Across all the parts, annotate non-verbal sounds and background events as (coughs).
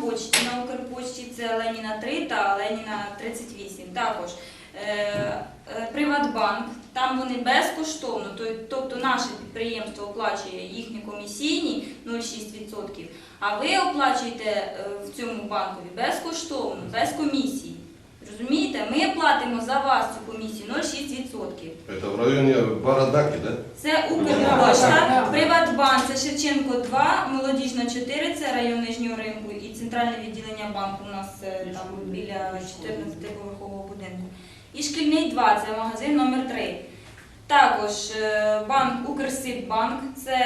почті на Укрпочті це Леніна 3 та Леніна 38. Також е, е, Приватбанк, там вони безкоштовно, тобто наше підприємство оплачує їхні комісійні 0,6%, а ви оплачуєте е, в цьому банкові безкоштовно, без комісії. Розумієте, ми платимо за вас цю комісію 0,6%. Это в районе Барадаки, да? Це Так, Укрпошта. Приватбанк, це Шевченко 2, Молодіжна 4, це район Нижнього ринку і центральне відділення банку у нас е, там біля 14-поверхового будинку. І шкільний 2, це магазин номер 3. Також е, банк Укрсиббанк, це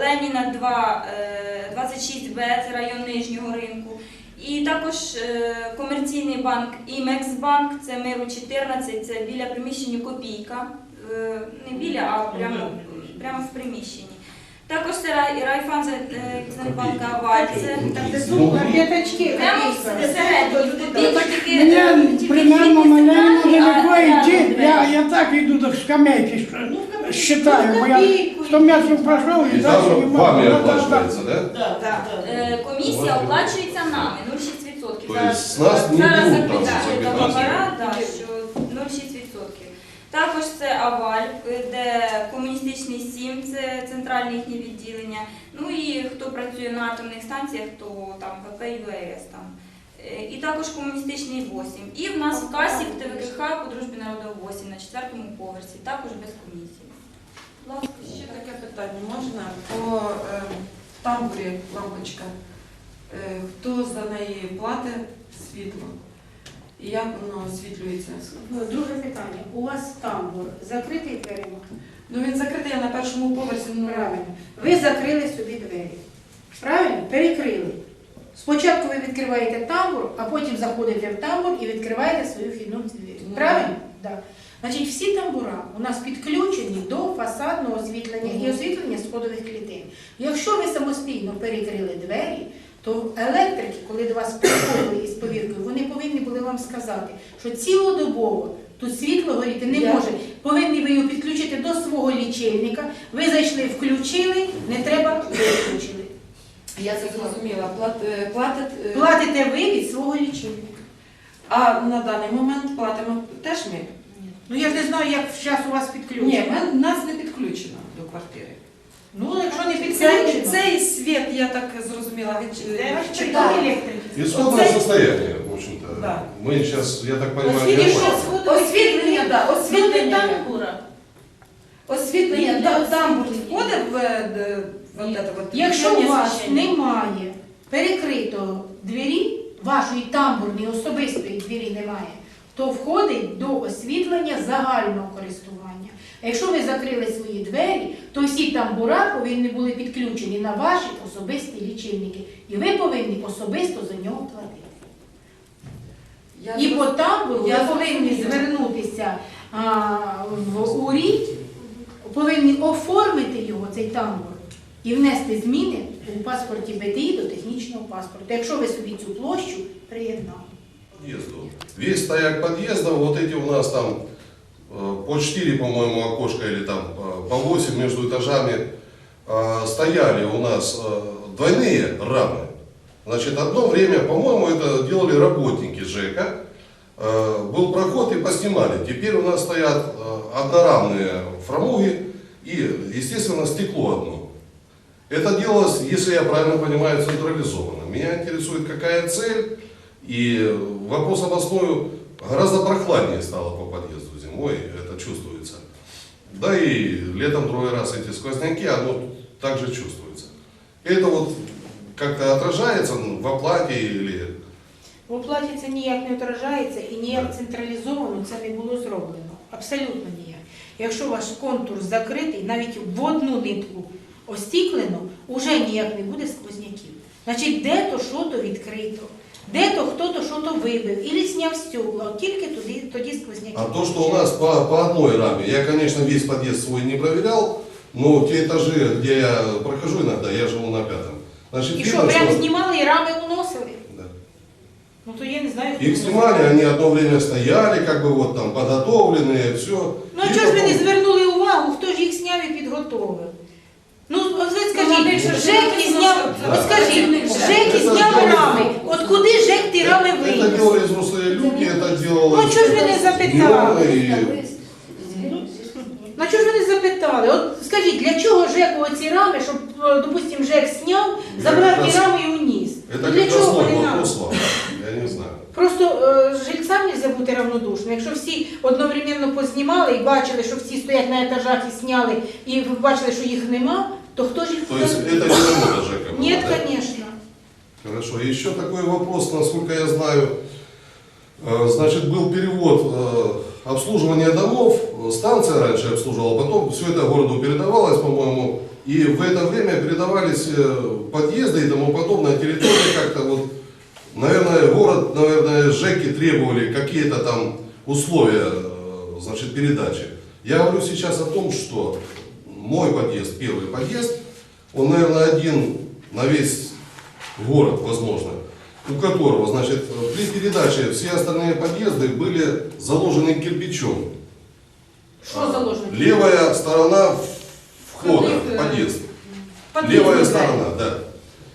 Леніна 2, е, 26Б, це район Нижнього ринку. І також е, комерційний банк Імексбанк, це Миру 14, це біля приміщення Копійка. Е, Не біля, а прямо, прямо в приміщенні. Також це Рай- Райфан, це е, Центробанк Аваль, це Там, де Ну, зуб, п'ятачки. прямо всередині. Копійка тільки е, тільки примерно звідти маленько центральний, а далеко рядом идти. Я, я так иду до скамейки, Ну, копійку. считаю. Ну, бо я 100 метров прошел И и дальше там не могу. вами Ну, да, да. оплачивается, да? Да, да. Е, Комісія оплачується нами 0,6%. То есть с нас не зараз беруть там заключили за договора, 15 да, що 0,6%. Також це Аваль, де комуністичний 7, це центральне їхнє відділення. Ну і хто працює на атомних станціях, то там ВП ЮЕС там. Е, І також комуністичний 8. І в нас в касі в ТВКХ по дружбі народу 8 на четвертому поверсі, також без комісії. Ласка, Ще таке питання можна по е, тамбурі лампочка. Е, хто за неї платить світло? І як воно освітлюється? Ну, Друге питання. У вас тамбур закритий дверима? Ну він закритий я на першому поверсі. Ну, Правильно. Ви закрили собі двері. Правильно? Перекрили. Спочатку ви відкриваєте тамбур, а потім заходите в тамбур і відкриваєте свою вхідну двері. Ну, Правильно? Да. Значить, всі тамбура у нас підключені до фасадного освітлення і освітлення сходових клітин. Якщо ви самостійно перекрили двері, то електрики, коли до вас приходили із повіркою, вони повинні були вам сказати, що цілодобово тут світло горіти не може. Повинні ви його підключити до свого лічильника. Ви зайшли, включили, не треба виключили. Я це зрозуміла. Плат, е, платить, е, Платите ви від свого лічильника. а на даний момент платимо теж ми? Ну я ж не знаю, як зараз у вас Ні, ми, нас не підключено до квартири. Ну, Цей, цей світ, я так зрозуміла, від читала. Исходное состояние, в общем-то. Да. Мы сейчас, я так понимаю, Освітлення, не. Освітлення, да, освітлення. тамбура. Освітлення, да, тамбур входить в, е, в, от это вот Якщо у вас немає перекритого двері, вашої тамбурної особистої двері немає, то входить до освітлення загального користування. А якщо ви закрили свої двері, то всі тамбура повинні були підключені на ваші особисті лічильники. І ви повинні особисто за нього платити. Я І по тамбуру ви повинні звернутися а, в УРІ, повинні оформити його, цей тамбур, і внести зміни у паспорті БТІ до технічного паспорту, якщо ви собі цю площу приєднали. Подъезду. Весь стояк подъезда, вот эти у нас там э, по 4, по-моему, окошка или там э, по 8 между этажами э, стояли у нас двойные рамы. Значит, одно время, по-моему, это делали работники ЖЭКа. Был проход и поснимали. Теперь у нас стоят однорамные фрамуги и, естественно, стекло одно. Это делалось, если я правильно понимаю, централизованно. Меня интересует, какая цель, и вопрос обосную гораздо прохладнее стало по подъезду зимой, это чувствуется. Да и летом другой раз эти сквозняки, оно также чувствуется. Это вот как-то отражается ну, в оплате или... В оплаті це ніяк не отражається і ніяк централізовано це не було зроблено. Абсолютно ніяк. Якщо ваш контур закритий, навіть в одну нитку остіклено, уже ніяк не буде сквозняків. Значить, де то що то відкрито, де то хто то що то вибив, і зняв стекла, от тільки тоді, тоді сквозняки. А то, что у нас по, по одной раме, я, конечно, весь подъезд свой не проверял, но те этажи, где я прохожу иногда, я живу на пятом. Значит, І що, видно, прямо что- знімали і рами уносили? Да. Ну то я не знаю. хто Их уносив. снимали, они одно время стояли, как бы вот там подготовленные, все. Ну а чого ж ви не звернули увагу, хто ж їх зняв і підготовив? Ну, от ви скажіть, вони ж Жеки куди же их тирали Это вы? делали взрослые люди, это делала... Ну чого ж ви не запитали? Ну, чого ж ви не запитали? От скажіть, для чого ЖЕКу оці рами, щоб, е, допустим, ЖЕК зняв, забрав ті рами і уніс? Ну, для чого раз. Я не знаю. Просто е, жильцям нельзя бути равнодушним. Якщо всі одновременно познімали і бачили, що всі стоять на етажах і сняли, і бачили, що їх нема, то хто ж їх То есть не работа ЖЭКа Ні, звісно. Хорошо. Еще такой вопрос, насколько я знаю, э, значит, был перевод э, обслуживания домов, станция раньше обслуживала, потом все это городу передавалось, по-моему, и в это время передавались э, подъезды и тому подобное, территории как-то вот, наверное, город, наверное, ЖЭКи требовали какие-то там условия, значит, передачи. Я говорю сейчас о том, что мой подъезд, первый подъезд, он, наверное, один на весь город, возможно, у которого, значит, при передаче все остальные подъезды были заложены кирпичом. Що заложено? Левая сторона входа в э, подъезд. Подъїзд Левая сторона, да.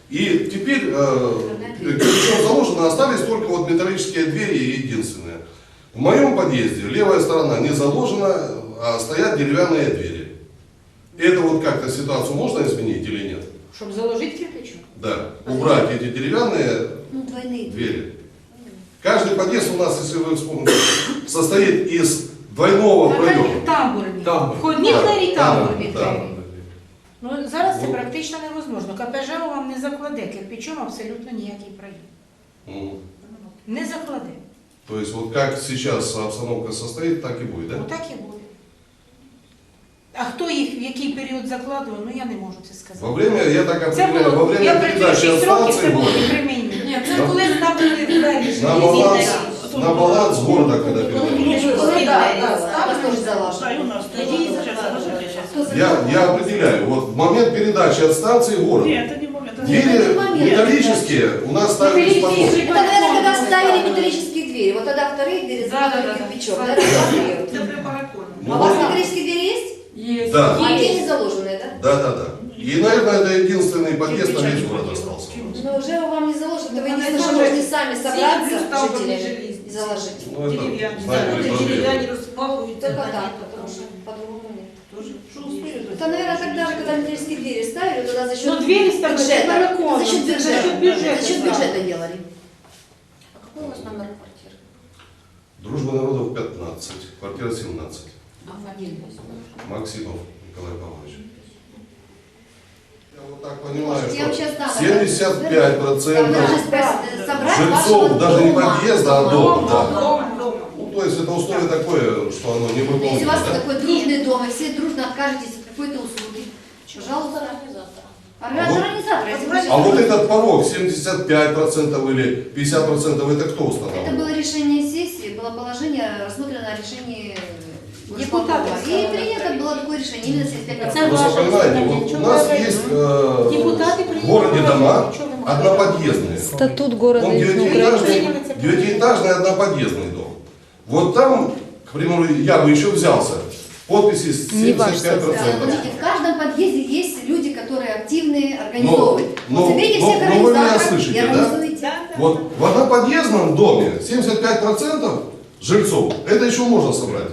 И теперь э, кирпичом заложено, остались только вот металлические двери единственные. В моем подъезде левая сторона не заложена, а стоят деревянные двери. Это вот как-то ситуацию можно изменить или нет? Щоб заложити кирпичом? Да, убрать эти деревянные Ну, двойные. двери. Каждый подъезд у нас, если вы вспомните, состоит из двойного проема. Тамбурні. Тамбур. Входні Да, двері, да, тамбурні да. двері. Ну, зараз це Ну. практично невозможно. КПЖ вам не закладе кирпичом абсолютно ніякий проєм. Мгм. Не закладе. То есть вот как сейчас обстановка состоит, так и будет, да? Отак і буде. А хто їх в який період закладував, ну я не можу це сказати. Во время, я так Це определяю, во було, я время працюю передачи 6 от років, це станции було города, при мені. Ні, це коли ставили двері. на баланс, на баланс города, когда Ну, передача. ну, Коли, да, да, да, да, ставили. тоже заложено. у нас Тоді Хто за- Я, я определяю, вот в момент передачи от станции города, Нет, это не момент. это двери это не момент. металлические у нас ставились Металлические потом. же- Это, наверное, когда ставили металлические двери. Вот тогда вторые двери Да, да, заложили да, да. кирпичом. Да, Наверное, да. первые. Це при параконі. Ну, А у вас вот- металлические двери есть? Є. Да. А Есть. те не заложенные, да? Да, да, да. И, наверное, это единственный подъезд на весь город остался. Но уже вам не заложено. Ну, Вы она единственное, что заложена. можете сами Всі собраться, двосторонні жители, жилі. и заложить. Ну, это, Деревянные. знаете, Да, проблема. деревянные распахиваются. Только да, так, нет, потому что по-другому нет. тоже. Это, наверное, тогда же, когда металлические двери ставили, тогда за счет Ну, двери ставили бюджета. балконом, За счет за бюджета. счет бюджета, За счет да. бюджета делали. А какой у вас номер квартиры? Дружба народов 15, квартира 17. А. Максимов Николай Павлович. Я вот так понимаю, Я вам что сейчас дам. 75% Там даже спра- собрать жильцов, даже не подъезда, а дома, да. Ну, то есть это условие такое, что оно не Если выполнено, у вас да? такой дружный дом, и все дружно откажетесь от какой-то услуги, пожалуйста. Организатор. А вот этот порог 75% или 50% это кто Это устанавливает? было решение Депутаты И принято было такое решение, именно 75%. Це Просто понимаете, вот у нас есть э, в городе дома одноподъездные. Статут города Он девятиэтажный, девятиэтажный одноподъездный дом. Вот там, к примеру, я бы еще взялся. Подписи с Не ваш 75%. Да, смотрите, в каждом подъезде есть люди, которые активные, организовывают. но, Вот заберите но- всех но вы меня слышите, да? организуйте. Вот в одноподъездном доме 75% жильцов, это еще можно собрать.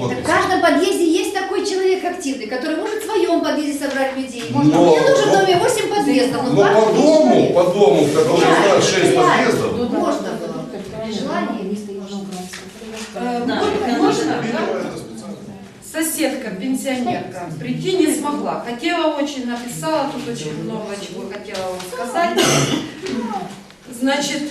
Это подписи. в каждом подъезде есть такой человек активный, который может в своем подъезде собрать людей. Может, Но- мне нужно в но- доме 8 подъездов, но Но 20 по дому, человек. по дому, в котором у нас 6 реально. подъездов, Можно было. При желании. Э, Да, можно- это специально. Соседка, пенсионерка, прийти не смогла. Хотела очень, написала, тут очень много чего хотела вам сказать. Значит,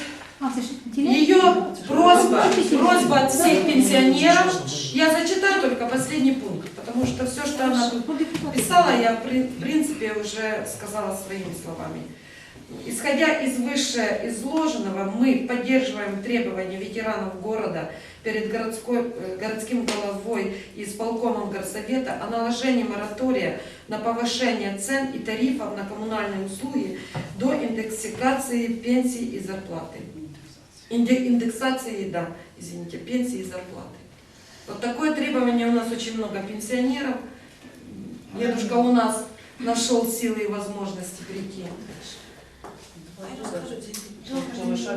А, ее просьба, просьба от всех пенсионеров, я зачитаю только последний пункт, потому что все, что она тут писала, я в прин- в принципе уже сказала своими словами. Исходя из вышеизложенного, мы поддерживаем требования ветеранов города перед городской, э, городским головой и исполкомом горсовета о наложении моратория на повышение цен и тарифов на коммунальные услуги до индексации пенсий и зарплаты. Инде- Индексации, да, извините, пенсии и зарплаты. Вот такое требование у нас очень много пенсионеров. Дедушка у нас нашел силы и возможности прийти.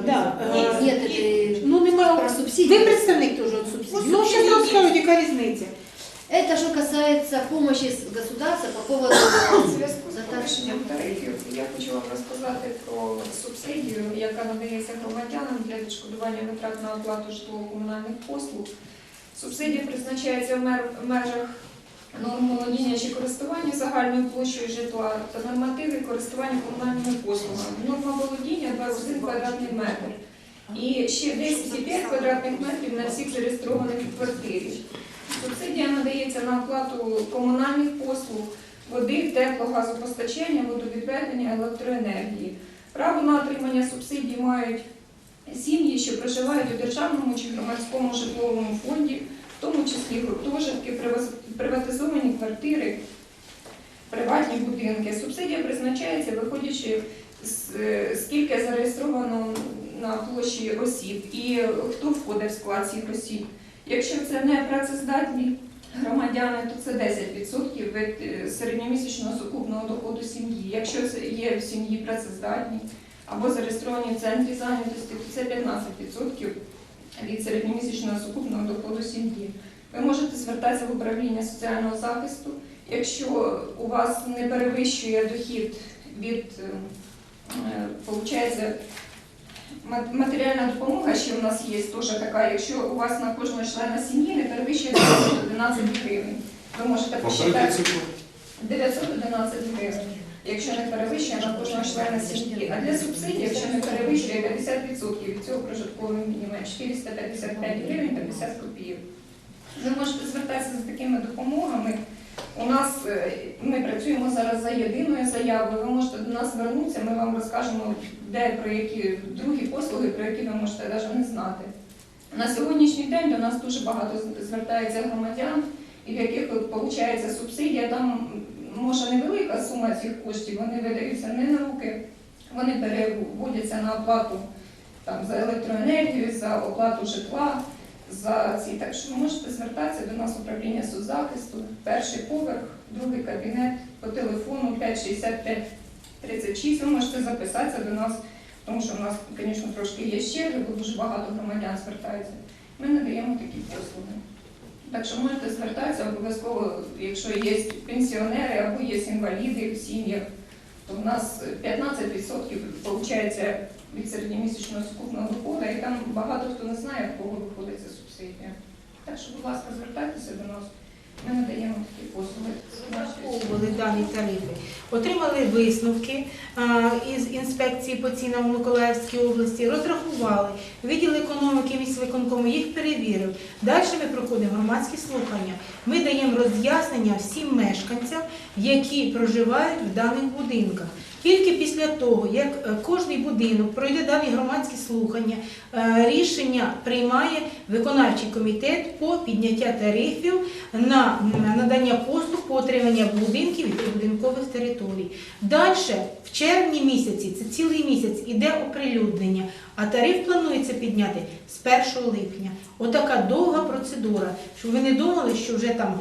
Да, Нет, е, нет, это... Ну, нема Ну, про ви субсидии. представник теж від субсидій. Ось Ну, зараз субсидії розкажуть, яка різниця. Это что касается помощи с государства по поводу (coughs) У зв'язку з Затвердження. порушенням тарифів я хочу вам розказати про субсидію, яка надається громадянам для відшкодування витрат на оплату житлово-комунальних послуг. Субсидія призначається в межах норм володіння чи користування загальною площею житла та нормативи користування комунальними послугами. Норма володіння 21 квадратний метр. І ще 10,5 квадратних метрів на всіх зареєстрованих квартирі. Субсидія надається на оплату комунальних послуг, води, тепло, газопостачання, водовідведення, електроенергії. Право на отримання субсидій мають сім'ї, що проживають у державному чи громадському житловому фонді, в тому числі гуртожитки, приватизовані квартири, приватні будинки. Субсидія призначається, виходячи е, скільки зареєстровано на площі осіб і хто входить в склад цих осіб. Якщо це не працездатні громадяни, то це 10% від е, середньомісячного сукупного доходу сім'ї. Якщо це є в сім'ї працездатні або зареєстровані в центрі зайнятості, то це 15% від середньомісячного сукупного доходу сім'ї. Ви можете звертатися в управління соціального захисту, якщо у вас не перевищує дохід від е, е, получається, Матеріальна допомога ще у нас є теж така, якщо у вас на кожного члена сім'ї не перевищує 911 гривень. Ви можете посчитати 911 гривень, якщо не перевищує на кожного члена сім'ї. А для субсидії, якщо не перевищує 50% від цього прожиткового мінімуму, 455 гривень 50 копійок. Ви можете звертатися з такими допомогами. У нас е, ми працюємо зараз за єдиною заявою. Ви можете до нас звернутися, ми вам розкажемо, де про які другі послуги, про які ви можете навіть не знати. На сьогоднішній день до нас дуже багато звертається громадян, і в яких виходить субсидія, там може невелика сума цих коштів, вони видаються не на руки, вони переводяться на оплату там, за електроенергію, за оплату житла, за ці. Так що ви можете звертатися до нас управління соцзахисту, перший поверх, другий кабінет по телефону 565 36. Ви можете записатися до нас, тому що в нас, звісно, трошки є черги, бо дуже багато громадян звертаються. Ми надаємо такі послуги. Так що можете звертатися обов'язково, якщо є пенсіонери або є інваліди в сім'ях, то в нас 15% виходить від середньомісячного сукупного доходу, і там багато хто не знає, в кого виходить ця субсидія. Так що, будь ласка, звертайтеся до нас. Ми надаємо такі послуги. Дані тарифи. Отримали висновки а, із інспекції по цінам в Миколаївській області, розрахували, відділ економіки міськвиконкому їх перевірив. Далі ми проходимо громадські слухання. Ми даємо роз'яснення всім мешканцям, які проживають в даних будинках. Тільки після того, як е, кожний будинок пройде дані громадські слухання, е, рішення приймає виконавчий комітет по підняття тарифів на надання послуг по отримання будинків і прибудинкових територій. Далі, в червні місяці, це цілий місяць, іде оприлюднення, а тариф планується підняти з 1 липня. Отака довга процедура, щоб ви не думали, що вже там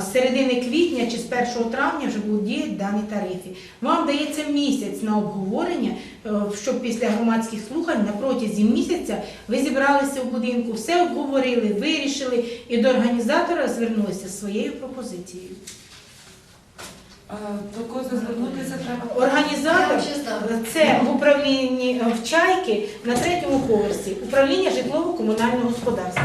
з середини квітня чи з 1 травня вже будуть діяти дані тарифи. Вам дається місяць на обговорення, е, щоб після громадських слухань на протязі місяця ви зібралися в будинку, все обговорили, вирішили і до організатора звернулися зі своєю пропозицією. А, До кого звернутися треба? Організатор дам. це в управлінні е, в чайки на третьому поверсі управління житлово-комунального господарства.